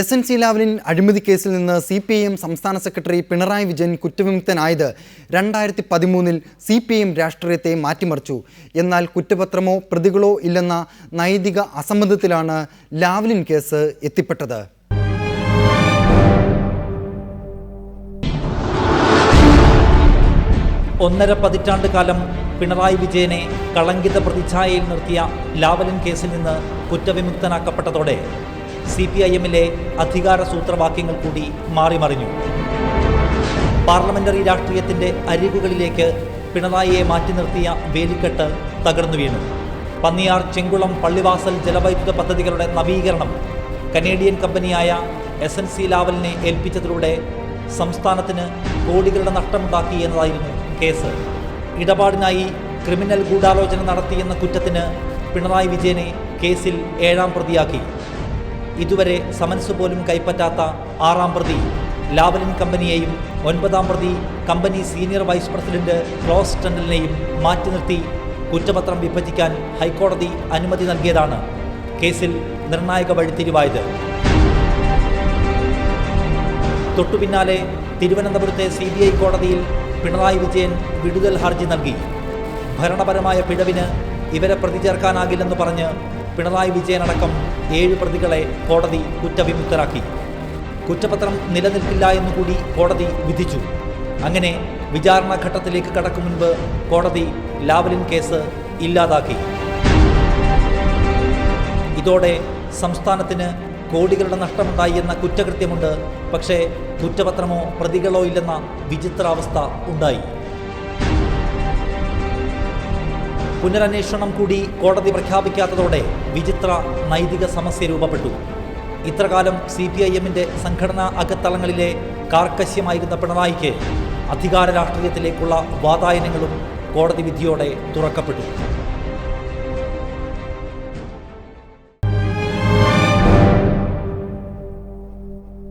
S N C Lavalin അഴിമതി കേസിൽ നിന്ന് സി പി ഐ എം സംസ്ഥാന സെക്രട്ടറി പിണറായി വിജയൻ കുറ്റവിമുക്തനായത് രണ്ടായിരത്തി പതിമൂന്നിൽ സി പി ഐ എം രാഷ്ട്രീയത്തെ മാറ്റിമറിച്ചു. എന്നാൽ കുറ്റപത്രമോ പ്രതികളോ ഇല്ലെന്ന നൈതിക അസംബന്ധത്തിലാണ് ലാവലിൻ കേസ് എത്തിപ്പെട്ടത്. ഒന്നര പതിറ്റാണ്ട് കാലം പിണറായി വിജയനെ കളങ്കിത പ്രതിച്ഛായയിൽ നിർത്തിയ ലാവലിൻ കേസിൽ നിന്ന് കുറ്റവിമുക്തനാക്കപ്പെട്ടതോടെ സി പി ഐ എമ്മിലെ അധികാര സൂത്രവാക്യങ്ങൾ കൂടി മാറിമറിഞ്ഞു. പാർലമെന്ററി രാഷ്ട്രീയത്തിന്റെ അരികുകളിലേക്ക് പിണറായിയെ മാറ്റി നിർത്തിയ വേലിക്കെട്ട് തകർന്നു വീണു. പന്നിയാർ ചെങ്കുളം പള്ളിവാസൽ ജലവൈദ്യുത പദ്ധതികളുടെ നവീകരണം കനേഡിയൻ കമ്പനിയായ എസ് എൻ സി ലാവലിനെ ഏൽപ്പിച്ചതിലൂടെ സംസ്ഥാനത്തിന് കോടികളുടെ നഷ്ടമുണ്ടാക്കി എന്നതായിരുന്നു കേസ്. ഇടപാടിനായി ക്രിമിനൽ ഗൂഢാലോചന നടത്തിയെന്ന കുറ്റത്തിന് പിണറായി വിജയനെ കേസിൽ ഏഴാം പ്രതിയാക്കി. ഇതുവരെ സമൻസ് പോലും കൈപ്പറ്റാത്ത ആറാം പ്രതി ലാവലിൻ കമ്പനിയെയും ഒൻപതാം പ്രതി company senior vice president Klaus ടണ്ടലിനെയും മാറ്റി നിർത്തി കുറ്റപത്രം വിഭജിക്കാൻ ഹൈക്കോടതി അനുമതി നൽകിയതാണ് കേസിൽ നിർണായക വഴിത്തിരിവായത്. തൊട്ടുപിന്നാലെ തിരുവനന്തപുരത്തെ സി ബി ഐ കോടതിയിൽ പിണറായി വിജയൻ വിടുതൽ ഹർജി നൽകി. ഭരണപരമായ പിഴവിന് ഇവരെ പ്രതി ചേർക്കാനാകില്ലെന്ന് പറഞ്ഞ് പിണറായി വിജയൻ അടക്കം ഏഴ് പ്രതികളെ കോടതി കുറ്റവിമുക്തരാക്കി. കുറ്റപത്രം നിലനിൽക്കില്ല എന്നുകൂടി കോടതി വിധിച്ചു. അങ്ങനെ വിചാരണ ഘട്ടത്തിലേക്ക് കടക്കും മുൻപ് കോടതി ലാവലിൻ കേസ് ഇല്ലാതാക്കി. ഇതോടെ സംസ്ഥാനത്തിന് കോടികളുടെ നഷ്ടമുണ്ടായി എന്ന കുറ്റകൃത്യമുണ്ട്. പക്ഷേ കുറ്റപത്രമോ പ്രതികളോ ഇല്ലെന്ന വിചിത്രാവസ്ഥ ഉണ്ടായി. പുനരന്വേഷണം കൂടി കോടതി പ്രഖ്യാപിക്കാത്തതോടെ വിചിത്ര നൈതിക സമസ്യ രൂപപ്പെട്ടു. ഇത്രകാലം സി പി ഐ എമ്മിന്റെ സംഘടനാ അകത്തളങ്ങളിലെ കാർക്കശ്യമായിരുന്ന പിണറായിക്ക് അധികാര രാഷ്ട്രീയത്തിലേക്കുള്ള വാതായനങ്ങളും കോടതി വിധിയോടെ തുറക്കപ്പെട്ടു.